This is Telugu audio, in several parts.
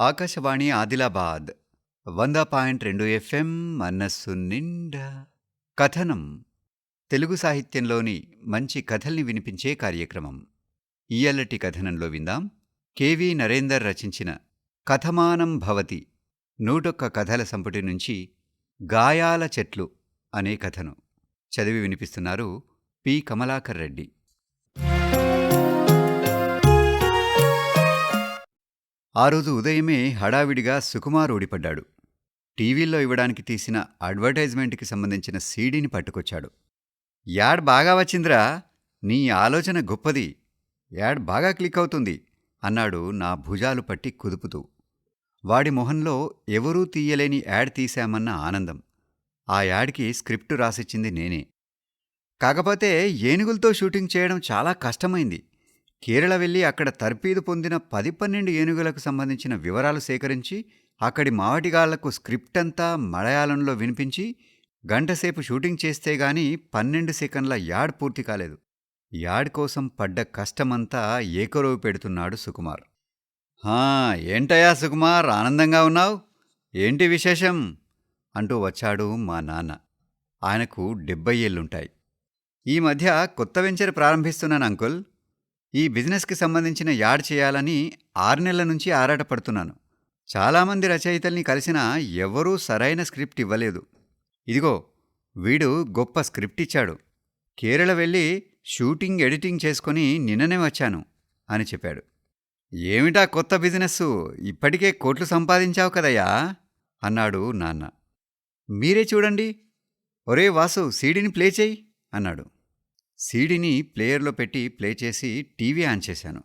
ఆకాశవాణి ఆదిలాబాద్ వంద పాయింట్ రెండు ఎఫ్ఎం మనస్సు నిండా. కథనం తెలుగు సాహిత్యంలోని మంచి కథల్ని వినిపించే కార్యక్రమం. ఇయ్యల్లటి కథనంలో విందాం. కెవి నరేందర్ రచించిన కథమానం భవతి నూటొక్క కథల సంపుటి నుంచి గాయాల చెట్లు అనే కథను. చదివి వినిపిస్తున్నారు పి. కమలాకర్ రెడ్డి. ఆ రోజు ఉదయమే హడావిడిగా సుకుమార్ ఓడిపడ్డాడు. టీవీల్లో ఇవ్వడానికి తీసిన అడ్వర్టైజ్మెంట్కి సంబంధించిన సీడీని పట్టుకొచ్చాడు. యాడ్ బాగా వచ్చిందిరా. నీ ఆలోచన గొప్పది. యాడ్ బాగా క్లిక్ అవుతుంది అన్నాడు నా భుజాలు పట్టి కుదుపుతూ. వాడి మొహంలో ఎవరూ తీయలేని యాడ్ తీశామన్న ఆనందం. ఆ యాడ్కి స్క్రిప్టు రాసిచ్చింది నేనే. కాకపోతే ఏనుగులతో షూటింగ్ చేయడం చాలా కష్టమైంది. కేరళ వెళ్ళి అక్కడ తర్పీదు పొందిన పది పన్నెండు ఏనుగులకు సంబంధించిన వివరాలు సేకరించి అక్కడి మావటిగాళ్ళకు స్క్రిప్ట్ అంతా మలయాళంలో వినిపించి గంటసేపు షూటింగ్ చేస్తే గాని పన్నెండు సెకండ్ల యాడ్ పూర్తి కాలేదు. యాడ్ కోసం పడ్డ కష్టమంతా ఏకరోవు పెడుతున్నాడు సుకుమార్. హా ఏంటయ్యా సుకుమార్ ఆనందంగా ఉన్నావు? ఏంటి విశేషం? అంటూ వచ్చాడు మా నాన్న. ఆయనకు డెబ్బై ఏళ్ళుంటాయి. ఈ మధ్య కొత్త వెంచర్ ప్రారంభిస్తున్నాను అంకుల్. ఈ బిజినెస్కి సంబంధించిన యాడ్ చేయాలని ఆరు నెలల నుంచి ఆరాటపడుతున్నాను. చాలామంది రచయితల్ని కలిసినా ఎవరూ సరైన స్క్రిప్ట్ ఇవ్వలేదు. ఇదిగో వీడు గొప్ప స్క్రిప్ట్ ఇచ్చాడు. కేరళ వెళ్ళి షూటింగ్ ఎడిటింగ్ చేసుకొని నిన్ననే వచ్చాను అని చెప్పాడు. ఏమిటా కొత్త బిజినెస్సు? ఇప్పటికే కోట్లు సంపాదించావు కదయ్యా? అన్నాడు నాన్న. మీరే చూడండి. ఒరే వాసు సీడీని ప్లే చేయి అన్నాడు. సీడీని ప్లేయర్లో పెట్టి ప్లే చేసి టీవీ ఆన్ చేశాను.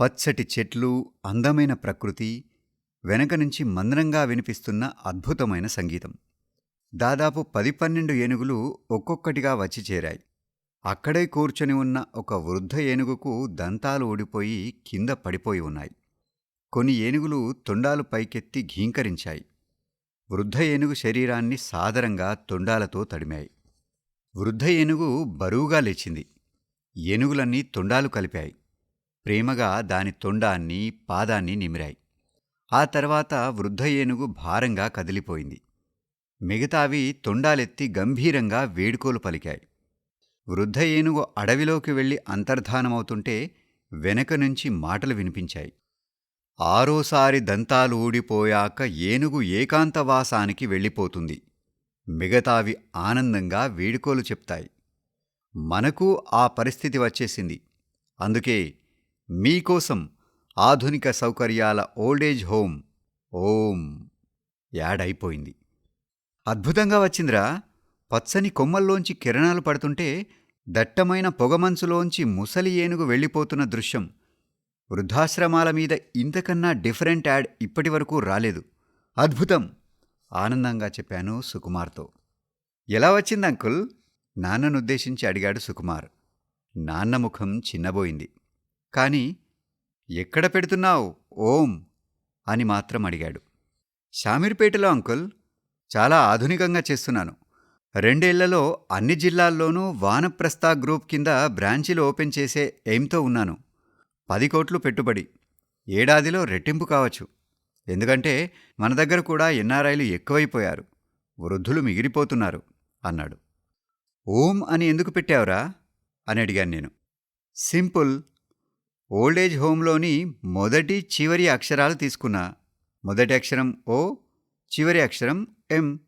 పచ్చటి చెట్లు అందమైన ప్రకృతి వెనక నుంచి మందరంగా వినిపిస్తున్న అద్భుతమైన సంగీతం. దాదాపు పది పన్నెండు ఏనుగులు ఒక్కొక్కటిగా వచ్చి చేరాయి. అక్కడే కూర్చొని ఉన్న ఒక వృద్ధ ఏనుగుకు దంతాలు ఊడిపోయి కింద పడిపోయి ఉన్నాయి. కొన్ని ఏనుగులు తొండాలు పైకెత్తి ఘీంకరించాయి. వృద్ధ ఏనుగు శరీరాన్ని సాదరంగా తొండాలతో తడిమాయి. వృద్ధ ఏనుగు బరువుగా లేచింది. ఏనుగులన్నీ తొండాలు కలిపాయి. ప్రేమగా దాని తొండాన్ని పాదాన్ని నిమిరాయి. ఆ తర్వాత వృద్ధ ఏనుగు భారంగా కదిలిపోయింది. మిగతావి తొండాలెత్తి గంభీరంగా వేడుకోలు పలికాయి. వృద్ధ ఏనుగు అడవిలోకి వెళ్ళి అంతర్ధానమవుతుంటే వెనక నుంచి మాటలు వినిపించాయి. ఆరోసారి దంతాలు ఊడిపోయాక ఏనుగు ఏకాంతవాసానికి వెళ్ళిపోతుంది. మిగతావి ఆనందంగా వేడుకోలు చెప్తాయి. మనకు ఆ పరిస్థితి వచ్చేసింది. అందుకే మీకోసం ఆధునిక సౌకర్యాల ఓల్డేజ్ హోమ్ ఓం యాడ్ అయిపోయింది అద్భుతంగా వచ్చిందిరా. పచ్చని కొమ్మల్లోంచి కిరణాలు పడుతుంటే దట్టమైన పొగమంచులోంచి ముసలి ఏనుగు వెళ్ళిపోతున్న దృశ్యం. వృద్ధాశ్రమాల మీద ఇంతకన్నా డిఫరెంట్ యాడ్ ఇప్పటివరకు రాలేదు. అద్భుతం! ఆనందంగా చెప్పాను సుకుమార్తో. ఎలా వచ్చింది అంకుల్? నాన్ననుద్దేశించి అడిగాడు సుకుమార్. నాన్న ముఖం చిన్నబోయింది. కానీ ఎక్కడ పెడుతున్నావు? ఓం! అని మాత్రం అడిగాడు. షామీర్పేటలో అంకుల్. చాలా ఆధునికంగా చేస్తున్నాను. రెండేళ్ళలో అన్ని జిల్లాల్లోనూ వానప్రస్థ గ్రూప్ కింద బ్రాంచీలు ఓపెన్ చేసే ఎయిమ్తో ఉన్నాను. పది కోట్లు పెట్టుబడి. ఏడాదిలో రెట్టింపు కావచ్చు. ఎందుకంటే మన దగ్గర కూడా ఎన్ఆర్ఐలు ఎక్కువైపోయారు. వృద్ధులు మిగిలిపోతున్నారు అన్నాడు. ఓం అని ఎందుకు పెట్టావురా? అని అడిగాను నేను. సింపుల్. ఓల్డేజ్ హోమ్లోని మొదటి చివరి అక్షరాలు తీసుకున్నా. మొదటి అక్షరం ఓ చివరి అక్షరం ఎం.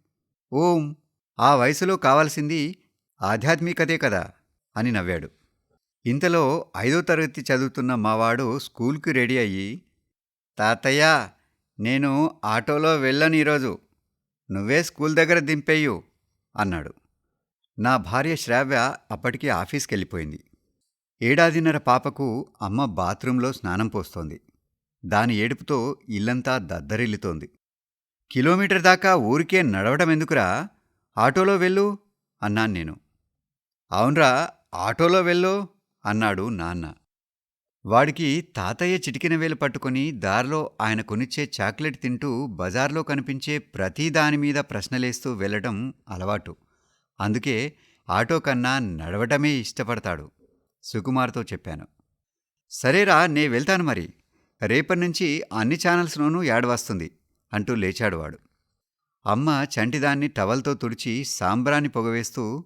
ఓం. ఆ వయసులో కావాల్సింది ఆధ్యాత్మికతే కదా అని నవ్వాడు. ఇంతలో ఐదో తరగతి చదువుతున్న మావాడు స్కూల్కి రెడీ అయ్యి తాతయ్య నేను ఆటోలో వెళ్ళను ఈరోజు. నువ్వే స్కూల్ దగ్గర దింపేయు అన్నాడు. నా భార్య శ్రావ్య అప్పటికి ఆఫీస్కి వెళ్ళిపోయింది ఏడాదిన్నర పాపకు అమ్మ బాత్రూంలో స్నానం పోస్తోంది. దాని ఏడుపుతో ఇల్లంతా దద్దరిల్లుతోంది. కిలోమీటర్ దాకా ఊరికే నడవడం ఎందుకురా? ఆటోలో వెళ్ళు అన్నాను నేను. అవునరా ఆటోలో వెళ్ళు అన్నాడు నాన్న. వాడికి తాతయ్య చిటికిన వేలు పట్టుకుని దారిలో ఆయన కొనిచ్చే చాక్లెట్ తింటూ బజార్లో కనిపించే ప్రతి ప్రశ్నలేస్తూ వెళ్ళటం అలవాటు. అందుకే ఆటో కన్నా నడవటమే ఇష్టపడతాడు సుకుమార్తో చెప్పాను. సరేరా నే వెళ్తాను మరి. రేపటినుంచి అన్ని ఛానల్స్లోనూ యాడ్ వస్తుంది అంటూ లేచాడు వాడు. అమ్మ చంటిదాన్ని టవల్తో తుడిచి సాంబ్రాన్ని పొగవేస్తూ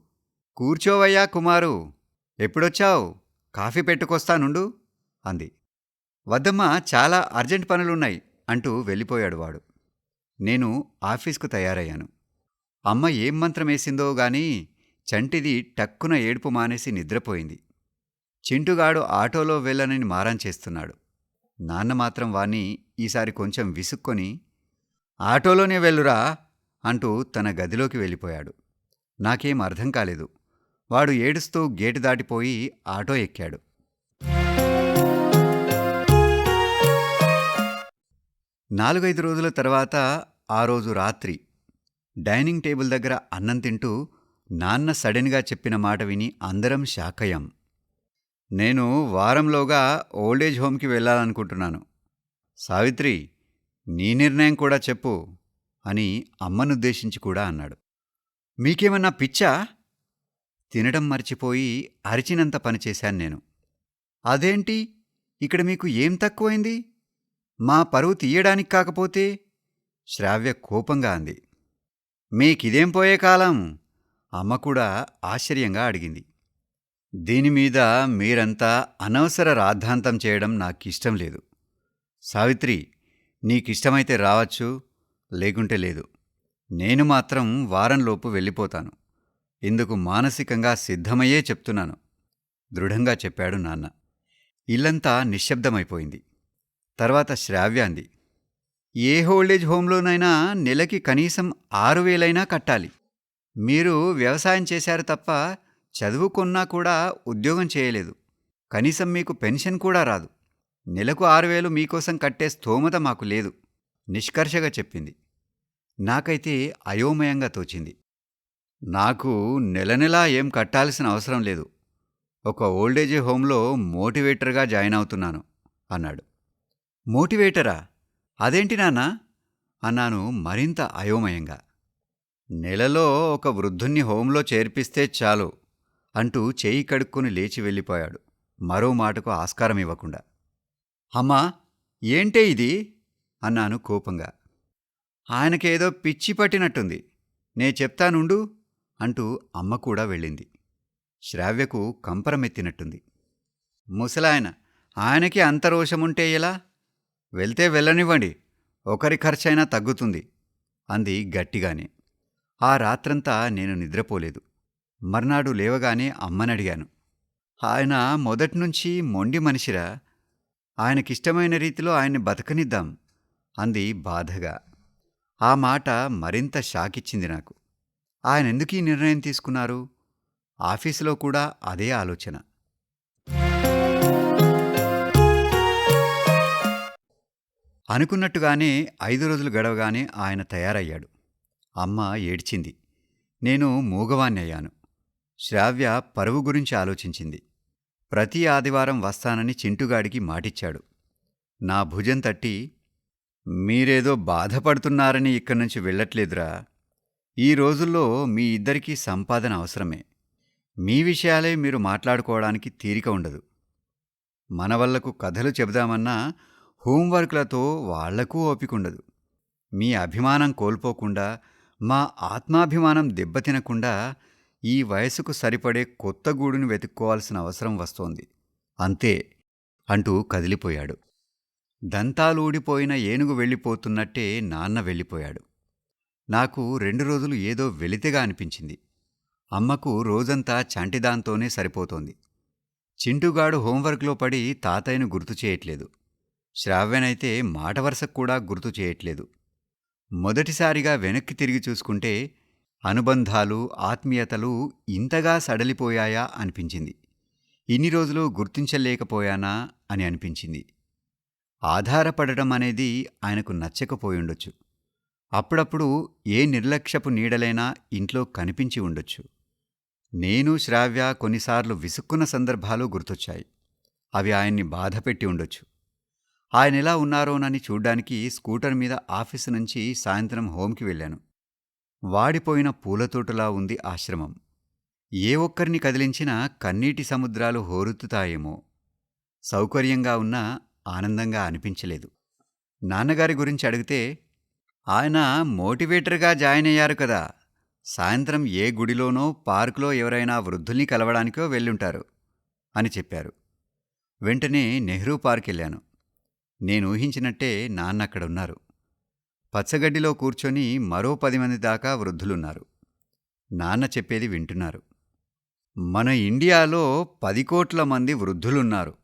కూర్చోవయ్యా కుమారు ఎప్పుడొచ్చావు? కాఫీ పెట్టుకొస్తానుండు? అంది. వద్దమ్మ చాలా అర్జెంట్ పనులున్నాయి అంటూ వెళ్ళిపోయాడు వాడు. నేను ఆఫీస్కు తయారయ్యాను. అమ్మ ఏం మంత్రమేసిందో గాని చంటిది టక్కున ఏడుపు మానేసి నిద్రపోయింది. చింటుగాడు ఆటోలో వెళ్ళనని మారం చేస్తున్నాడు. నాన్న మాత్రం వాణ్ణి ఈసారి కొంచెం విసుక్కొని ఆటోలోనే వెళ్ళురా అంటూ తన గదిలోకి వెళ్ళిపోయాడు. నాకేం అర్థం కాలేదు. వాడు ఏడుస్తూ గేటు దాటిపోయి ఆటో ఎక్కాడు. నాలుగైదు రోజుల తర్వాత ఆ రోజు రాత్రి డైనింగ్ టేబుల్ దగ్గర అన్నం తింటూ నాన్న సడన్గా చెప్పిన మాట విని అందరం శాకయం నేను వారంలోగా ఓల్డేజ్ హోమ్కి వెళ్ళాలనుకుంటున్నాను. సావిత్రి నీ నిర్ణయం కూడా చెప్పు అని అమ్మనుద్దేశించి కూడా అన్నాడు. మీకేమన్నా పిచ్చా? తినడం మర్చిపోయి అరిచినంత పనిచేశాను నేను. అదేంటి? ఇక్కడ మీకు ఏం తక్కువైంది? మా పరువు తీయడానికి కాకపోతే శ్రావ్య కోపంగా అంది. మీకిదేం పోయే కాలం? అమ్మ కూడా ఆశ్చర్యంగా అడిగింది. దీనిమీద మీరంతా అనవసర రాద్ధాంతం చేయడం నాకిష్టం లేదు. సావిత్రి నీకిష్టమైతే రావచ్చు లేకుంటే లేదు. నేను మాత్రం వారంలోపు వెళ్ళిపోతాను. ఇందుకు మానసికంగా సిద్ధమయ్యే చెప్తున్నాను. దృఢంగా చెప్పాడు నాన్న. ఇల్లంతా నిశ్శబ్దమైపోయింది. తర్వాత శ్రావ్య అంది. ఏ హోల్డేజ్ హోంలోనైనా నెలకి కనీసం ఆరు వేలైనా కట్టాలి. మీరు వ్యవసాయం చేశారు తప్ప చదువుకున్నా కూడా ఉద్యోగం చేయలేదు. కనీసం మీకు పెన్షన్ కూడా రాదు. నెలకు ఆరు వేలు మీకోసం కట్టే స్థోమత మాకు లేదు. నిష్కర్షగా చెప్పింది. నాకైతే అయోమయంగా తోచింది. నాకు నెల నెలా ఏం కట్టాల్సిన అవసరం లేదు. ఒక ఓల్డేజ్ హోంలో మోటివేటర్గా జాయిన్ అవుతున్నాను అన్నాడు. మోటివేటరా? అదేంటి నాన్నా? అన్నాను మరింత అయోమయంగా. నెలలో ఒక వృద్ధుణ్ణి హోంలో చేర్పిస్తే చాలు అంటూ చేయి కడుక్కొని లేచి వెళ్ళిపోయాడు. మరో మాటకు ఆస్కారం ఇవ్వకుండా. అమ్మా ఏంటే ఇది? అన్నాను కోపంగా. ఆయనకేదో పిచ్చి పట్టినట్టుంది. నే చెప్తానుండు? అంటూ అమ్మ కూడా వెళ్ళింది. శ్రావ్యకు కంపరమెత్తినట్టుంది. ముసలాయన ఆయనకి అంత రోషముంటే ఎలా? వెళ్తే వెళ్ళనివ్వండి. ఒకరి ఖర్చైనా తగ్గుతుంది అంది గట్టిగానే. ఆ రాత్రంతా నేను నిద్రపోలేదు. మర్నాడు లేవగానే అమ్మనడిగాను. ఆయన మొదట్నుంచి మొండి మనిషిరా. ఆయనకిష్టమైన రీతిలో ఆయన్ని బతకనిద్దాం అంది బాధగా. ఆ మాట మరింత షాకిచ్చింది నాకు. ఆయన ఈ నిర్ణయం తీసుకున్నారు? ఆఫీసులో కూడా అదే ఆలోచన. అనుకున్నట్టుగానే ఐదు రోజులు గడవగానే ఆయన తయారయ్యాడు. అమ్మ ఏడ్చింది. నేను మూగవాణ్ణయ్యాను. శ్రావ్య పరువు గురించి ఆలోచించింది. ప్రతి ఆదివారం వస్తానని చింటుగాడికి మాటిచ్చాడు. నా భుజం తట్టి మీరేదో బాధపడుతున్నారని ఇక్కడి నుంచి వెళ్ళట్లేదురా. ఈ రోజుల్లో మీ ఇద్దరికీ సంపాదన అవసరమే. మీ విషయాలే మీరు మాట్లాడుకోవడానికి తీరిక ఉండదు. మన వల్లకు కథలు చెబుదామన్నా హోంవర్క్లతో వాళ్ళకూ ఓపికండదు. మీ అభిమానం కోల్పోకుండా మా ఆత్మాభిమానం దెబ్బతినకుండా ఈ వయసుకు సరిపడే కొత్త గూడును వెతుక్కోవాల్సిన అవసరం వస్తోంది. అంతే అంటూ కదిలిపోయాడు. దంతాలూడిపోయిన ఏనుగు వెళ్ళిపోతున్నట్టే నాన్న వెళ్ళిపోయాడు. నాకు రెండు రోజులు ఏదో వెలితిగా అనిపించింది. అమ్మకు రోజంతా చంటిదాంతోనే సరిపోతోంది. చింటుగాడు హోంవర్క్లో పడి తాతయ్యను గుర్తు చేయట్లేదు. శ్రావ్యనైతే మాట వరుసకు కూడా గుర్తు చేయట్లేదు. మొదటిసారిగా వెనక్కి తిరిగి చూసుకుంటే అనుబంధాలు ఆత్మీయతలు ఇంతగా సడలిపోయాయా అనిపించింది. ఇన్ని రోజులు గుర్తించలేకపోయానా అని అనిపించింది. ఆధారపడటం అనేది ఆయనకు నచ్చకపోయుండొచ్చు అప్పుడప్పుడు ఏ నిర్లక్ష్యపు నీడలైనా ఇంట్లో కనిపించి ఉండొచ్చు. నేను శ్రావ్య కొన్నిసార్లు విసుక్కున్న సందర్భాలు గుర్తొచ్చాయి. అవి ఆయన్ని బాధపెట్టి ఉండొచ్చు. ఆయన ఎలా ఉన్నారోనని చూడ్డానికి స్కూటర్ మీద ఆఫీసు నుంచి సాయంత్రం హోంకి వెళ్ళాను. వాడిపోయిన పూలతోటలా ఉంది ఆశ్రమం. ఏ ఒక్కరిని కదిలించినా కన్నీటి సముద్రాలు హోరెత్తుతాయేమో. సౌకర్యంగా ఉన్నా ఆనందంగా అనిపించలేదు. నాన్నగారి గురించి అడిగితే ఆయన మోటివేటర్గా జాయిన్ అయ్యారు కదా! సాయంత్రం ఏ గుడిలోనో పార్కులో ఎవరైనా వృద్ధుల్ని కలవడానికో వెళ్ళుంటారు అని చెప్పారు. వెంటనే నెహ్రూ పార్క్ వెళ్ళాను నేను ఊహించినట్టే నాన్నక్కడున్నారు. పచ్చగడ్డిలో కూర్చొని మరో పది మంది దాకా వృద్ధులున్నారు. నాన్న చెప్పేది వింటున్నారు. మన ఇండియాలో పది కోట్ల మంది వృద్ధులున్నారు.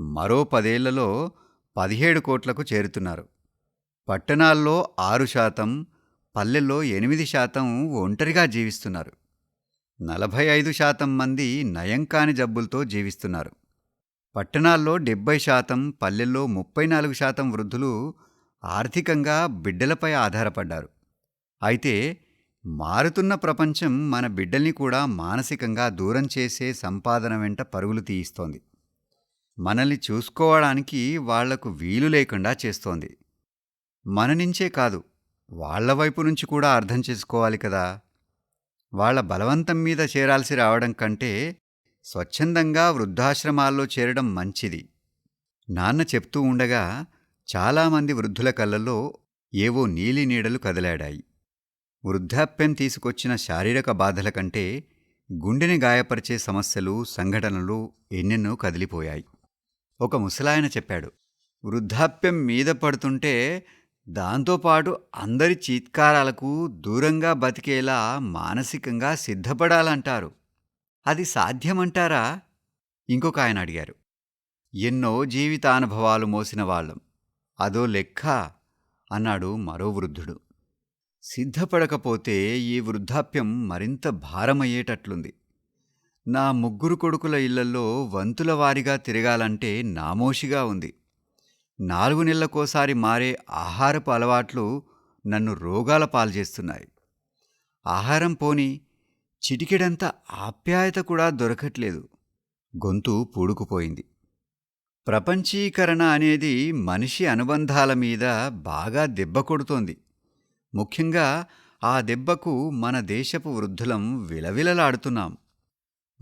మరో పదేళ్ళలో పదిహేడు కోట్లకు చేరుతున్నారు. పట్టణాల్లో ఆరు శాతం పల్లెల్లో ఎనిమిది శాతం ఒంటరిగా జీవిస్తున్నారు. నలభై ఐదు శాతం మంది నయం కాని జబ్బులతో జీవిస్తున్నారు. పట్టణాల్లో డెబ్బై శాతం పల్లెల్లో ముప్పై నాలుగు శాతం వృద్ధులు ఆర్థికంగా బిడ్డలపై ఆధారపడ్డారు. అయితే మారుతున్న ప్రపంచం మన బిడ్డల్ని కూడా మానసికంగా దూరం చేసే సంపాదన వెంట పరుగులు తీయిస్తోంది. మనల్ని చూసుకోవడానికి వాళ్ళకు వీలు లేకుండా చేస్తోంది. మన నుంచే కాదు వాళ్ళ వైపు నుంచి కూడా అర్థం చేసుకోవాలి కదా. వాళ్ళ బలవంతం మీద చేరాల్సి రావడం కంటే స్వచ్ఛందంగా వృద్ధాశ్రమాల్లో చేరడం మంచిది. నాన్న చెప్తూ ఉండగా చాలామంది వృద్ధుల కళ్ళల్లో ఏవో నీలి నీడలు కదలాడాయి. వృద్ధాప్యం తీసుకొచ్చిన శారీరక బాధల కంటే గుండెని గాయపరిచే సమస్యలు సంఘటనలు ఎన్నెన్నో కదిలిపోయాయి. ఒక ముసలాయన చెప్పాడు వృద్ధాప్యం మీద పడుతుంటే దాంతోపాటు అందరి చీత్కారాలకు దూరంగా బతికేలా మానసికంగా సిద్ధపడాలంటారు. అది సాధ్యమంటారా? ఇంకొక ఆయన అడిగారు. ఎన్నో జీవితానుభవాలు మోసిన వాళ్ళం. అదో లెక్క అన్నాడు మరో వృద్ధుడు. సిద్ధపడకపోతే ఈ వృద్ధాప్యం మరింత భారమయ్యేటట్లుంది. నా ముగ్గురు కొడుకుల ఇళ్ళలో వంతుల వారిగా తిరగాలంటే నామోషిగా ఉంది. నాలుగు నెలలకోసారి మారే ఆహారపు అలవాట్లు నన్ను రోగాల పాల్చేస్తున్నాయి ఆహారం పోని చిటికెడంత ఆప్యాయత కూడా దొరకట్లేదు. గొంతు పూడుకుపోయింది. ప్రపంచీకరణ అనేది మనిషి అనుబంధాల మీద బాగా దెబ్బ కొడుతోంది. ముఖ్యంగా ఆ దెబ్బకు మన దేశపు వృద్ధులం విలవిలలాడుతున్నాం.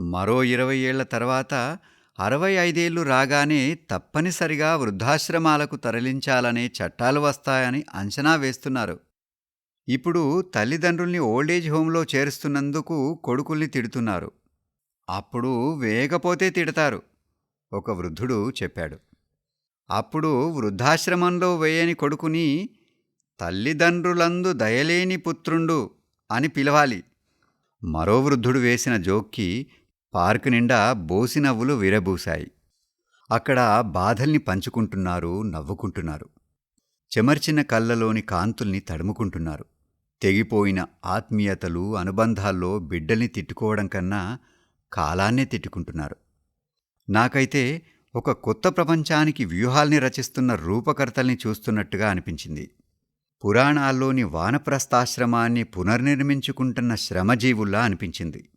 మరో ఇరవై ఏళ్ళ తర్వాత అరవై ఐదేళ్ళు రాగానే తప్పనిసరిగా వృద్ధాశ్రమాలకు తరలించాలనే చట్టాలు వస్తాయని అంచనా వేస్తున్నారు. ఇప్పుడు తల్లిదండ్రుల్ని ఓల్డేజ్ హోంలో చేరుస్తున్నందుకు కొడుకుల్ని తిడుతున్నారు. అప్పుడు వేయకపోతే తిడతారు ఒక వృద్ధుడు చెప్పాడు. అప్పుడు వృద్ధాశ్రమంలో వేయని కొడుకుని తల్లిదండ్రులందు దయలేని పుత్రుండు అని పిలవాలి. మరో వృద్ధుడు వేసిన జోక్కి పార్క్ నిండా బోసినవ్వులు విరబూశాయి. అక్కడ బాధల్ని పంచుకుంటున్నారు నవ్వుకుంటున్నారు. చెమర్చిన కళ్ళలోని కాంతుల్ని తడుముకుంటున్నారు. తెగిపోయిన ఆత్మీయతలు అనుబంధాల్లో బిడ్డల్ని తిట్టుకోవడం కన్నా కాలాన్నే తిట్టుకుంటున్నారు. నాకైతే ఒక కొత్త ప్రపంచానికి వ్యూహాల్ని రచిస్తున్న రూపకర్తల్ని చూస్తున్నట్టుగా అనిపించింది. పురాణాల్లోని వానప్రస్థాశ్రమాన్ని పునర్నిర్మించుకుంటున్న శ్రమజీవుల్లా అనిపించింది.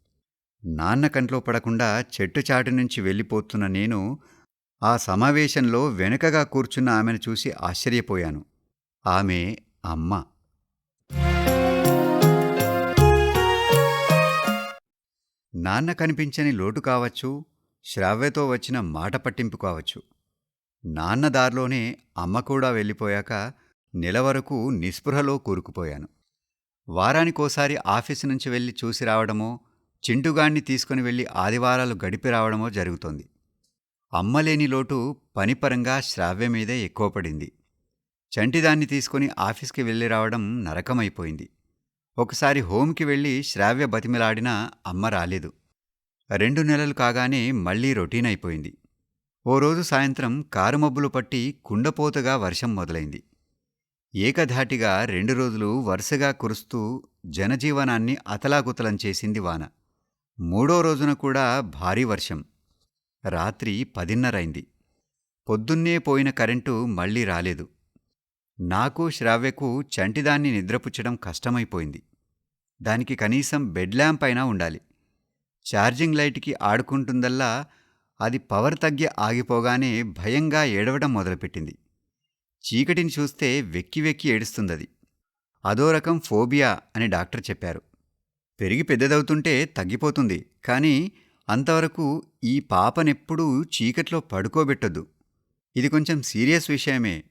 నాన్న కంట్లో పడకుండా చెట్టు చాటు నుంచి వెళ్ళిపోతున్న నేను ఆ సమావేశంలో వెనుకగా కూర్చున్న ఆమెను చూసి ఆశ్చర్యపోయాను. ఆమె అమ్మ. నాన్న కనిపించని లోటు కావచ్చు శ్రావ్యతో వచ్చిన మాట పట్టింపు కావచ్చు. నాన్న దారిలోనే అమ్మ కూడా వెళ్ళిపోయాక నెల వరకు నిస్పృహలో కూరుకుపోయాను. వారానికోసారి ఆఫీసు నుంచి వెళ్ళి చూసి రావడమో చింటుగాణ్ణి తీసుకుని వెళ్ళి ఆదివారాలు గడిపి రావడమో జరుగుతోంది. అమ్మలేని లోటు పనిపరంగా శ్రావ్య మీదే ఎక్కువ పడింది చంటిదాన్ని తీసుకుని ఆఫీస్కి వెళ్ళి రావడం నరకమైపోయింది. ఒకసారి హోంకి వెళ్ళి శ్రావ్య బతిమిలాడినా అమ్మ రాలేదు. రెండు నెలలు కాగానే మళ్ళీ రొటీన్ అయిపోయింది. ఓ రోజు సాయంత్రం కారు మబ్బులు పట్టి కుండపోతగా వర్షం మొదలైంది. ఏకధాటిగా రెండు రోజులు వరుసగా కురుస్తూ జనజీవనాన్ని అతలాకుతలం చేసింది వాన. మూడో రోజున కూడా భారీ వర్షం. రాత్రి పదిన్నరైంది పొద్దున్నే పోయిన కరెంటు మళ్ళీ రాలేదు. నాకు శ్రావ్యకు చంటిదాన్ని నిద్రపుచ్చడం కష్టమైపోయింది. దానికి కనీసం బెడ్ ల్యాంప్ అయినా ఉండాలి. ఛార్జింగ్ లైట్కి ఆడుకుంటుందల్లా అది పవర్ తగ్గి ఆగిపోగానే భయంగా ఏడవడం మొదలుపెట్టింది. చీకటిని చూస్తే వెక్కి వెక్కి ఏడుస్తుందది. అదో రకం ఫోబియా అని డాక్టర్ చెప్పారు. పెరిగి పెద్దదవుతుంటే తగ్గిపోతుంది కానీ అంతవరకు ఈ పాపనెప్పుడూ చీకట్లో పడుకోబెట్టొద్దు. ఇది కొంచెం సీరియస్ విషయమే.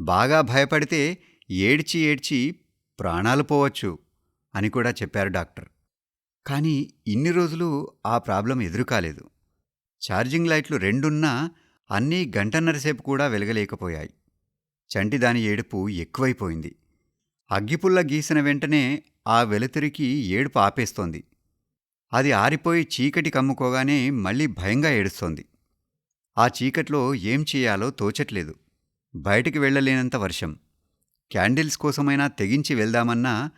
బాగా భయపడితే ఏడ్చి ఏడ్చి ప్రాణాలు పోవచ్చు అని కూడా చెప్పారు డాక్టర్. కానీ ఇన్ని రోజులు ఆ ప్రాబ్లం ఎదురుకాలేదు. ఛార్జింగ్ లైట్లు రెండున్నా అన్నీ గంటన్నరసేపు కూడా వెలగలేకపోయాయి. చంటి దాని ఏడుపు ఎక్కువైపోయింది. అగ్గిపుల్ల గీసిన వెంటనే ఆ వెలుతురికి ఏడుపు ఆపేస్తోంది. అది ఆరిపోయి చీకటి కమ్ముకోగానే మళ్ళీ భయంగా ఏడుస్తోంది. ఆ చీకట్లో ఏం చేయాలో తోచట్లేదు. బయటికి వెళ్ళలేనంత వర్షం. క్యాండిల్స్ కోసమైనా తెగించి వెళ్దామన్నా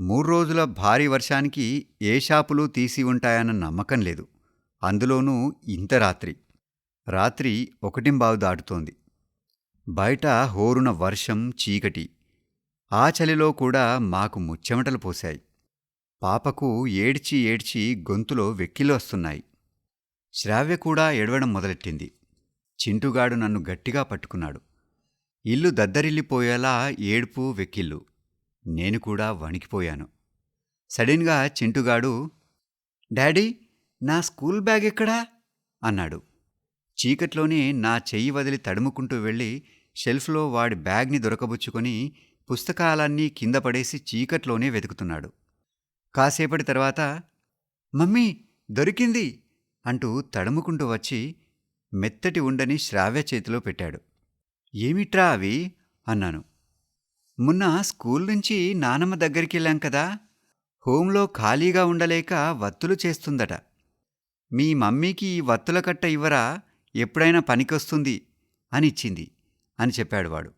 మూడు రోజుల భారీ వర్షానికి ఏ షాపులు తీసి ఉంటాయన్న నమ్మకం లేదు. అందులోనూ ఇంత రాత్రి. రాత్రి ఒకటింబావు దాటుతోంది. బయట హోరున వర్షం చీకటి. ఆ చలిలో కూడా మాకు ముచ్చెమటలు పోశాయి. పాపకు ఏడ్చి ఏడ్చి గొంతులో వెక్కిలొస్తున్నాయి శ్రావ్య కూడా ఎడవడం మొదలెట్టింది. చింటుగాడు నన్ను గట్టిగా పట్టుకున్నాడు. ఇల్లు దద్దరిల్లిపోయేలా ఏడుపు వెక్కిళ్ళు. నేను కూడా వణికిపోయాను. సడన్గా చింటుగాడు డాడీ నా స్కూల్ బ్యాగ్ ఎక్కడా? అన్నాడు. చీకట్లోనే నా చెయ్యి వదిలి తడుముకుంటూ వెళ్ళి షెల్ఫ్లో వాడి బ్యాగ్ని దొరకబుచ్చుకొని పుస్తకాలన్నీ కింద పడేసి చీకట్లోనే వెతుకుతున్నాడు. కాసేపటి తర్వాత మమ్మీ దొరికింది! అంటూ తడుముకుంటూ వచ్చి మెత్తటి ఉండని శ్రావ్య చేతిలో పెట్టాడు. ఏమిట్రా అవి? అన్నాను. మొన్న స్కూల్ నుంచి నానమ్మ దగ్గరికి వెళ్ళాం కదా! హోంలో ఖాళీగా ఉండలేక వత్తులు చేస్తుందట. మీ మమ్మీకి ఈ వత్తుల కట్ట ఇవ్వరా? ఎప్పుడైనా పనికొస్తుంది! అని ఇచ్చింది అని చెప్పాడు వాడు.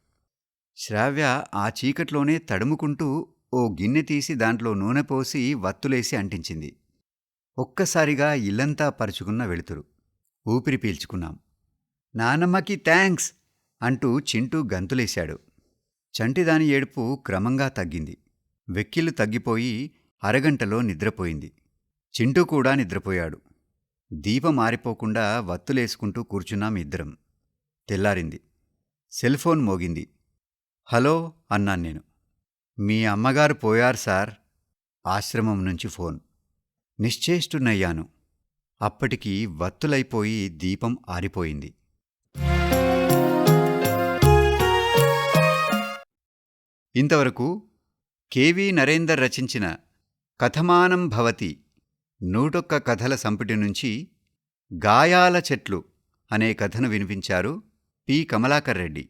శ్రావ్య ఆ చీకట్లోనే తడుముకుంటూ ఓ గిన్నె తీసి దాంట్లో నూనె పోసి వత్తులేసి అంటించింది. ఒక్కసారిగా ఇల్లంతా పరుచుకున్న వెలుతురు. ఊపిరి పీల్చుకున్నాం. నానమ్మకి థ్యాంక్స్! అంటూ చింటూ గంతులేశాడు. చంటిదాని ఏడుపు క్రమంగా తగ్గింది. వెక్కిళ్ళు తగ్గిపోయి అరగంటలో నిద్రపోయింది. చింటూ కూడా నిద్రపోయాడు. దీపం ఆరిపోకుండా వత్తులేసుకుంటూ కూర్చున్నాం ఇద్దరం. తెల్లారింది. సెల్ఫోన్ మోగింది. హలో అన్నాను నేను. మీ అమ్మగారు పోయారు సార్. ఆశ్రమం నుంచి ఫోన్. నిశ్చేష్టునయ్యాను. అప్పటికి వత్తులైపోయి దీపం ఆరిపోయింది. ఇంతవరకు కెవి నరేందర్ రచించిన కథమానం భవతి నూటొక్క కథల సంపుటి నుంచి గాయాల చెట్లు అనే కథను వినిపించారు పి. కమలాకర్ రెడ్డి.